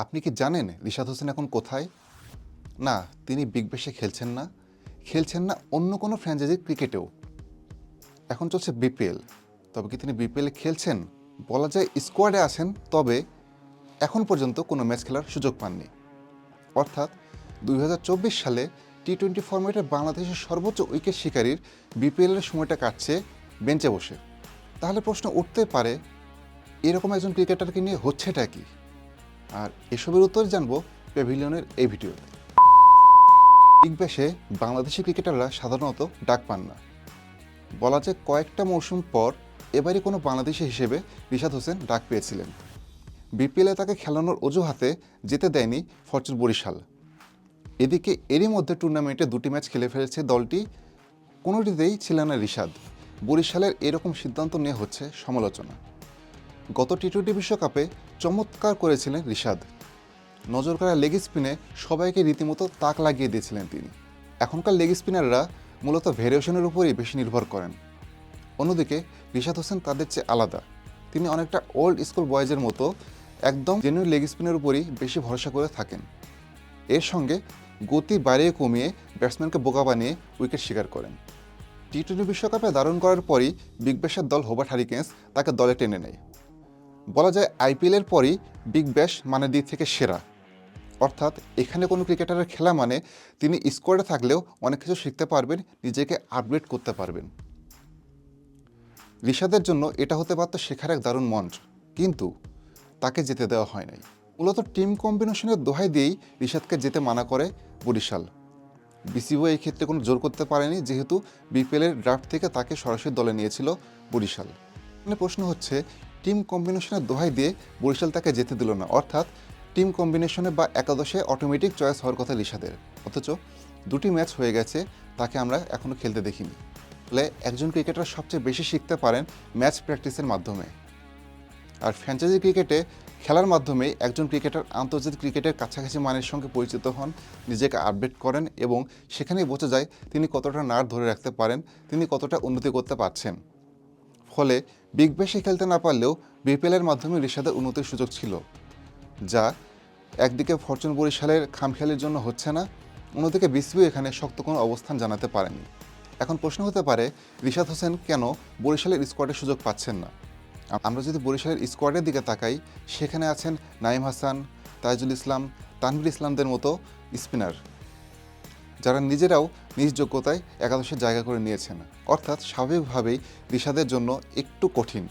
আপনি কি জানেন রিশাদ হোসেন এখন কোথায়? না, তিনি বিগ ব্যাশে খেলছেন না। খেলছেন না অন্য কোনো ফ্র্যাঞ্চাইজির ক্রিকেটেও এখন চলছে বিপিএল তবে কি তিনি বিপিএলে খেলছেন? বলা যায় স্কোয়াডে আছেন, তবে এখন পর্যন্ত কোনো ম্যাচ খেলার সুযোগ পাননি। অর্থাৎ দুই হাজার চব্বিশ সালে টি টোয়েন্টি ফরম্যাটে বাংলাদেশের সর্বোচ্চ উইকেট শিকারীর বিপিএলের সময়টা কাটছে বেঞ্চে বসে। তাহলে প্রশ্ন উঠতে পারে, এরকম একজন ক্রিকেটারকে নিয়ে হচ্ছেটা কি? আর এসবের উত্তর জানব প্যাভিলিয়নের এই ভিডিওতে। বিগ ব্যাশে বাংলাদেশি ক্রিকেটাররা সাধারণত ডাক পান না। বলা যায় কয়েকটা মৌসুম পর এবারই কোনো বাংলাদেশি হিসেবে রিশাদ হোসেন ডাক পেয়েছিলেন। বিপিএলে তাকে খেলানোর অজুহাতে যেতে দেয়নি ফরচুন বরিশাল। এদিকে এরই মধ্যে টুর্নামেন্টে দুটি ম্যাচ খেলে ফেলেছে দলটি, কোনোটিতেই ছিলেন না রিশাদ। বরিশালের এরকম সিদ্ধান্ত নিয়ে হচ্ছে সমালোচনা। গত টি টোয়েন্টি বিশ্বকাপে চমৎকার করেছিলেন রিশাদ। নজর করা লেগ স্পিনে সবাইকে রীতিমতো তাক লাগিয়ে দিয়েছিলেন তিনি। এখনকার লেগ স্পিনাররা মূলত ভেরিয়েশনের উপরই বেশি নির্ভর করেন। অন্যদিকে রিশাদ হোসেন তাদের চেয়ে আলাদা। তিনি অনেকটা ওল্ড স্কুল বয়েজের মতো একদম জেনুইন লেগ স্পিনের উপরই বেশি ভরসা করে থাকেন। এর সঙ্গে গতি বাড়িয়ে কমিয়ে ব্যাটসম্যানকে বোকা বানিয়ে উইকেট শিকার করেন। টি টোয়েন্টি বিশ্বকাপে দারুণ করার পরই বিগ ব্যাশের দল হোবার্ট হারিকেন্স তাকে দলে টেনে নেয়। বলা যায় আইপিএলের পরই বিগ ব্যাশ মানে দিক থেকে সেরা। অর্থাৎ এখানে কোনো ক্রিকেটারের খেলা মানে তিনি স্কোয়াডে থাকলেও অনেক কিছু শিখতে পারবেন, নিজেকে আপগ্রেড করতে পারবেন। রিশাদের জন্য এটা হতে পারত শেখার এক দারুণ মঞ্চ কিন্তু তাকে যেতে দেওয়া হয় নাই। মূলত টিম কম্বিনেশনের দোহাই দিয়েই রিশাদকে যেতে মানা করে বরিশাল। বিসিবি এই ক্ষেত্রে কোনো জোর করতে পারেনি, যেহেতু বিপিএলের ড্রাফট থেকে তাকে সরাসরি দলে নিয়েছিল বরিশাল। মানে প্রশ্ন হচ্ছে টিম কম্বিনেশনের দোহাই দিয়ে বরিশাল তাকে যেতে দিল না। অর্থাৎ টিম কম্বিনেশনে বা একাদশে অটোমেটিক চয়েস হওয়ার কথা রিশাদের অথচ দুটি ম্যাচ হয়ে গেছে, তাকে আমরা এখনও খেলতে দেখিনি। ফলে একজন ক্রিকেটার সবচেয়ে বেশি শিখতে পারেন ম্যাচ প্র্যাকটিসের মাধ্যমে। আর ফ্র্যাঞ্চাইজি ক্রিকেটে খেলার মাধ্যমে একজন ক্রিকেটার আন্তর্জাতিক ক্রিকেটের কাছাকাছি মানের সঙ্গে পরিচিত হন, নিজেকে আপডেট করেন এবং সেখানেই বোঝা যায় তিনি কতটা নার ধরে রাখতে পারেন, তিনি কতটা উন্নতি করতে পারছেন। ফলে বিগ ব্যাশে খেলতে না পারলেও বিপিএলের মাধ্যমে রিশাদের উন্নতির সুযোগ ছিল, যা একদিকে ফরচুন বরিশালের খামখেয়ালির জন্য হচ্ছে না, অন্যদিকে বিসিবি এখানে শক্ত কোনো অবস্থান জানাতে পারেনি। এখন প্রশ্ন হতে পারে, রিশাদ হোসেন কেন বরিশালের স্কোয়াডের সুযোগ পাচ্ছেন না? আমরা যদি বরিশালের স্কোয়াডের দিকে তাকাই, সেখানে আছেন নাইম হাসান, তাইজুল ইসলাম, তানভীর ইসলামদের মতো স্পিনার। যারা নিজেরাও নিজ যোগ্যতায় একাদশে জায়গা করে নিয়েছেন। অর্থাৎ স্বাভাবিকভাবেই রিশাদের জন্য একটু কঠিন।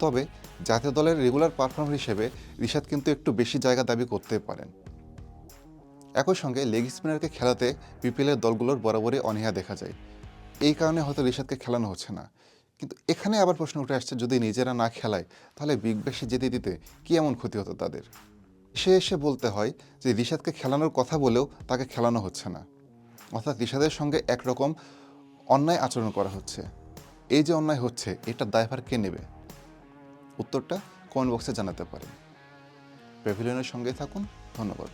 তবে জাতীয় দলের রেগুলার পারফর্মার হিসেবে রিশাদ কিন্তু একটু বেশি জায়গা দাবি করতে পারেন। একই সঙ্গে লেগ স্পিনারকে খেলাতে বিপিএলের দলগুলোর বরাবরই অনীহা দেখা যায়। এই কারণে হয়তো রিশাদকে খেলানো হচ্ছে না। কিন্তু এখানে আবার প্রশ্ন উঠে আসছে, যদি নিজেরা না খেলায়, তাহলে বিগ ব্যাশে যেতে দিতে কী এমন ক্ষতি হতো তাদের? সে এসে বলতে হয় যে, রিশাদকে খেলানোর কথা বলেও তাকে খেলানো হচ্ছে না। অর্থাৎ রিশাদের সঙ্গে একরকম অন্যায় আচরণ করা হচ্ছে। এই যে অন্যায় হচ্ছে, এটা দায়ভার কে নেবে? উত্তরটা কমেন্ট বক্সে জানাতে পারেন। প্যাভিলিয়নের সঙ্গে থাকুন, ধন্যবাদ।